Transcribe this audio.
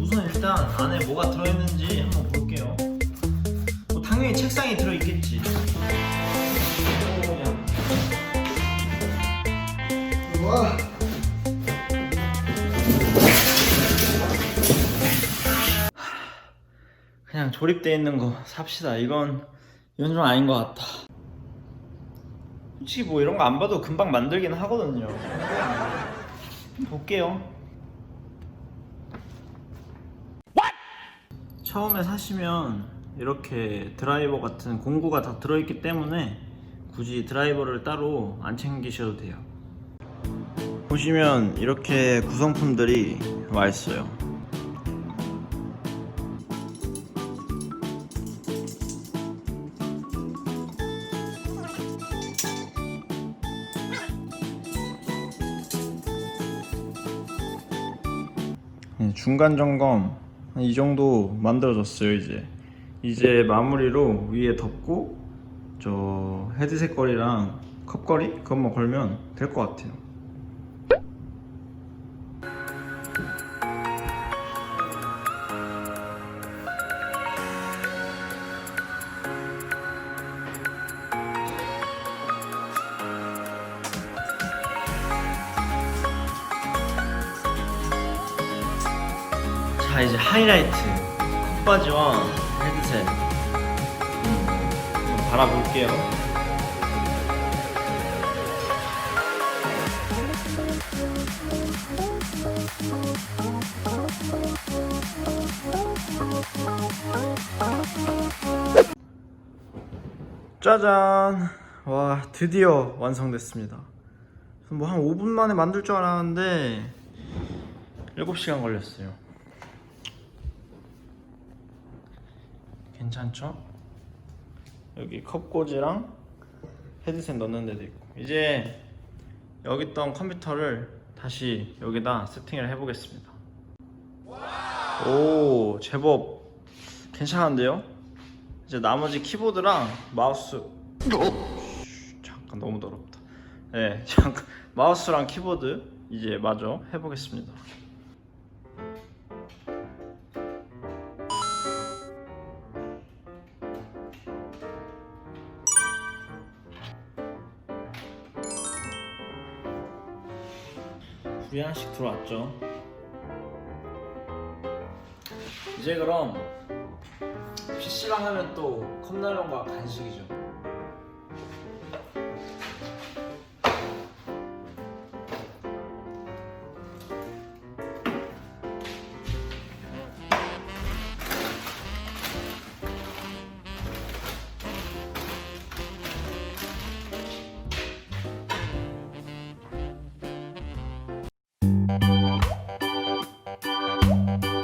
우선 일단 안에 뭐가 들어있는지 한번 볼게요. 뭐 당연히 책상이 들어있겠지. 와. 그냥 조립되어 있는 거 삽시다. 이건 이건 좀 아닌 것 같다. 솔직히 뭐 이런 거 안 봐도 금방 만들긴 하거든요. 볼게요. 처음에 사시면 이렇게 드라이버 같은 공구가 다 들어있기 때문에 굳이 드라이버를 따로 안 챙기셔도 돼요. 보시면 이렇게 구성품들이 와 있어요. 중간 점검 한이 정도 만들어졌어요 이제. 이제 마무리로 위에 덮고 저 헤드셋 거리랑 컵거리 그것만 걸면 될 것 같아요 자 이제 하이라이트 컵바지와 헤드셋. 음, 한번 달아볼게요. 짜잔! 와 드디어 완성됐습니다. 뭐 한 5분 만에 만들 줄 알았는데 7시간 걸렸어요 괜찮죠? 여기 컵꽂이랑 헤드셋 넣는 데도 있고. 이제 여기 있던 컴퓨터를 다시 여기다 세팅을 해보겠습니다. 오 제법 괜찮은데요? 이제 나머지 키보드랑 마우스. 쉬, 잠깐 너무 더럽다. 네 잠깐. 마우스랑 키보드 이제 마저 해보겠습니다 불이 하나씩 들어왔죠. 이제 그럼 PC방 하면 또 컵라면과 간식이죠.